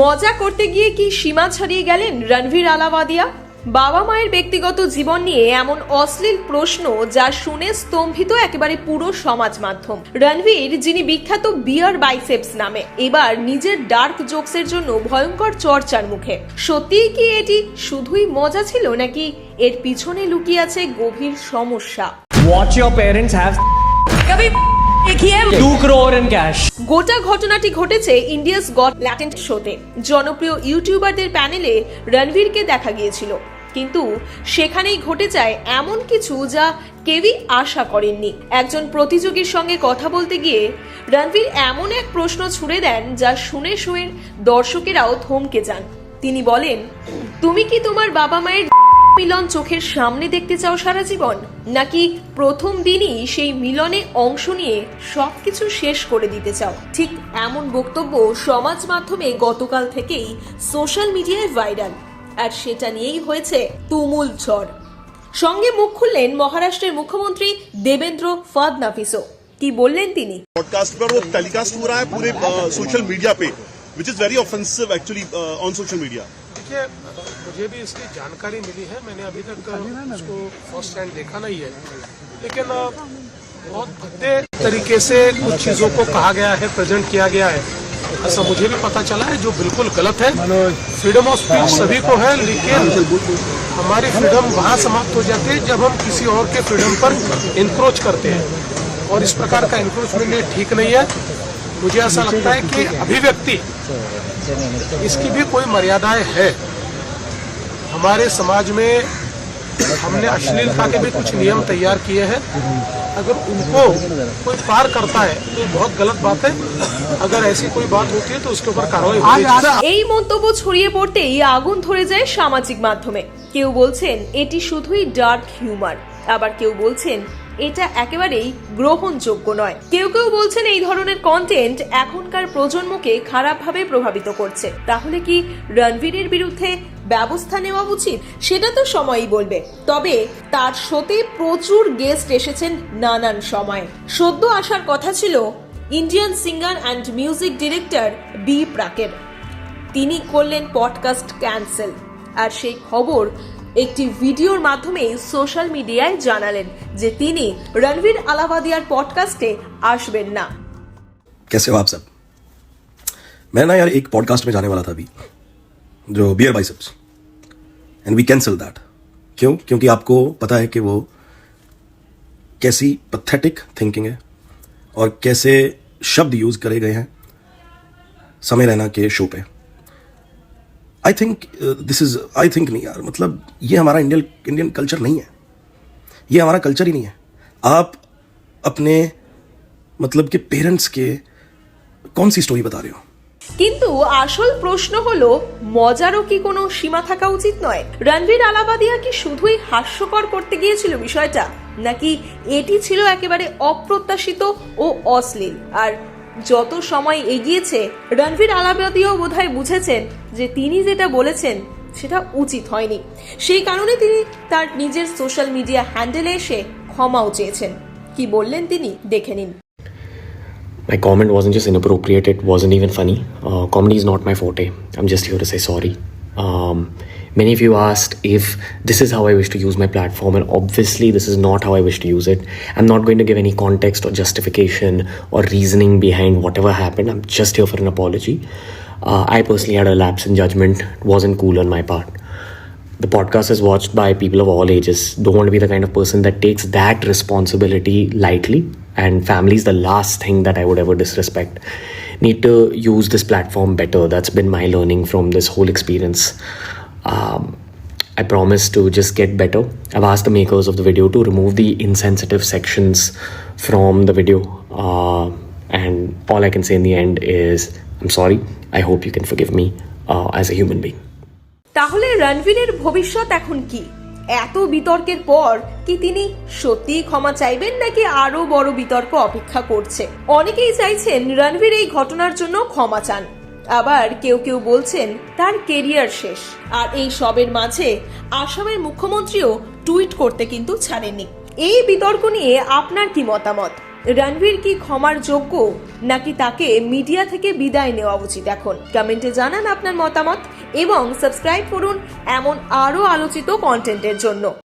মজা করতে গিয়ে কি সীমা ছাড়িয়ে গেলেন রণভীর আলাবাদিয়া? বাবা মায়ের ব্যক্তিগত জীবন নিয়ে এমন অশ্লীল প্রশ্ন যা শুনে স্তম্ভিত একেবারে পুরো সমাজ মাধ্যম। রণবীর যিনি বিখ্যাত বিয়ার বাইসেপস নামে এবার নিজের ডার্ক জোকসের জন্য ভয়ঙ্কর চর্চার মুখে। সত্যিই কি এটি শুধুই মজা ছিল নাকি এর পিছনে লুকিয়ে আছে গভীর সমস্যা? Watch your parents have গোটা ঘটনাটি ঘটেছে ইন্ডিয়াস গট ল্যাটেন্ট শোতে। জনপ্রিয় ইউটিউবারদের প্যানেলে রণবীরকে দেখা গিয়েছিল। কিন্তু সেখানেই ঘটে যায় এমন কিছু যা কেউই আশা করেননি। একজন প্রতিযোগীর সঙ্গে কথা বলতে গিয়ে রণবীর এমন এক প্রশ্ন ছুড়ে দেন যা শুনে শুয়ে দর্শকেরাও থমকে যান। তিনি বলেন তুমি কি তোমার বাবা মায়ের মিলন চোখের সামনে দেখতে চাও সারা জীবন নাকি প্রথম দিনই সেই মিলনে অংশ নিয়ে সবকিছু শেষ করে দিতে চাও ঠিক এমন বক্তব্য সমাজ মাধ্যমে গতকাল থেকেই সোশ্যাল মিডিয়ায় ভাইরাল আর সেটা নিয়েই হয়েছে তুমুল ঝড় সঙ্গে মুখ খুললেন মহারাষ্ট্রের মুখ্যমন্ত্রী দেবেন্দ্র ফাডনাভিসও কি বললেন তিনি पॉडकास्ट पर वो टेलीकास्ट हो रहा है पूरे सोशल मीडिया पे which is very offensive actually on social media देखिए, मुझे भी इसकी जानकारी मिली है, मैंने अभी तक उसको फ़र्स्ट हैंड देखा नहीं है। लेकिन बहुत भद्दे तरीके से कुछ चीज़ों को कहा गया है प्रेजेंट किया गया है। ऐसा मुझे भी पता चला है, जो बिल्कुल गलत है। फ्रीडम ऑफ़ स्पीच सभी को है, लेकिन हमारी फ्रीडम वहाँ समाप्त हो जाती है जब हम किसी और के फ्रीडम पर इंक्रोच करते हैं। और इस प्रकार का इंक्रोचमेंट ठीक नहीं है। मुझे ऐसा लगता है कि अभिव्यक्ति इसकी भी कोई मर्यादाएं है हमारे समाज में हमने अश्लीलता के भी कुछ नियम तैयार किए हैं अगर उनको कोई पार करता है तो ये बहुत गलत बात है अगर ऐसी कोई बात होती है तो उसके ऊपर कार्रवाई होनी चाहिए এই মন্তব্য ছড়িয়ে পড়তেই আগুন ধরে যায় সামাজিক মাধ্যমে কেউ বলছেন এটি শুধুই ডার্ক হিউমার আবার কেউ বলছেন এটা একেবারেই গ্রহণযোগ্য নয়। কেউ কেউ বলছেন এই ধরনের কন্টেন্ট এখনকার প্রজন্মকে খারাপভাবে প্রভাবিত করছে। তাহলে কি রণবীরের বিরুদ্ধে ব্যবস্থা নেওয়া উচিত? সেটা তো সময়ই বলবে। তবে তার শোতে প্রচুর গেস্ট এসেছেন নানান সময়। সদ্য আসার কথা ছিল Indian singer and music director B প্রাকের তিনি করলেন পডকাস্ট ক্যান্সেল আর সেই খবর একটি ভিডিওর মাধ্যমে সোশ্যাল মিডিয়ায় জানালেন যে তিনি রণবীর আলাবাদিয়ার পডকাস্টে আসবেন না कैसे हो आप सब मैं ना यार एक पॉडकास्ट में जाने वाला था अभी जो beer biceps and we cancel that क्यों क्योंकि आपको पता है कि वो कैसी पथेटिक थिंकिंग है और कैसे शब्द यूज करे गए हैं समय रैना के शो पे I think this is I think नहीं यार मतलब ये हमारा इंडियन इंडियन कल्चर नहीं है ये हमारा कल्चर ही नहीं है आप अपने मतलब कि पेरेंट्स के कौन सी स्टोरी बता रहे हो কিন্তু আসল প্রশ্ন হলো মজারও কি কোনো সীমা থাকা উচিত নয় রণবীর আলাবাদিয়া কি শুধুই হাস্যকর করতে গিয়েছিল বিষয়টা নাকি এটি ছিল একেবারে অপ্রত্যাশিত ও অশ্লীল আর যত সময় এগিয়েছে রণবীর আলাবাদিয়াও বোধহয় বুঝেছেন যে তিনি যেটা বলেছেন সেটা উচিত হয়নি সেই কারণে তিনি তার নিজের সোশ্যাল মিডিয়া হ্যান্ডেলে এসে ক্ষমাও চেয়েছেন কি বললেন তিনি দেখে নিন My comment wasn't just inappropriate, it wasn't even funny. Uh, comedy is not my forte. I'm just here to say sorry. Um, many of you asked if this is how I wish to use my platform, and obviously, this is not how I wish to use it. I'm not going to give any context or justification or reasoning behind whatever happened. I'm just here for an apology. Uh, I personally had a lapse in judgment, it wasn't cool on my part the podcast is watched by people of all ages. Don't want to be the kind of person that takes that responsibility lightly. And family is the last thing that I would ever disrespect. Need to use this platform better. That's been my learning from this whole experience. Um, I promise to just get better. I've asked the makers of the video to remove the insensitive sections from the video. Uh, and all I can say in the end is I'm sorry. I hope you can forgive me uh, as a human being. তাহলে রণবীরের ভবিষ্যৎ এখন কি এত বিতর্কের পর কি তিনি সত্যিই ক্ষমা চাইবেন নাকি আরও বড় বিতর্ক অপেক্ষা করছে অনেকেই চাইছেন রণবীর এই ঘটনার জন্য ক্ষমা চান আবার কেউ কেউ বলছেন তার কেরিয়ার শেষ। আর এই সবের মাঝে আসামের মুখ্যমন্ত্রীও টুইট করতে কিন্তু ছাড়েননি। এই বিতর্ক নিয়ে আপনার কি মতামত? রণবীর কি ক্ষমার যোগ্য, নাকি তাকে মিডিয়া থেকে বিদায় নেওয়া উচিত এখন? কমেন্টে জানান আপনার মতামত এবং সাবস্ক্রাইব করুন এমন আরও আলোচিত কন্টেন্টের জন্য।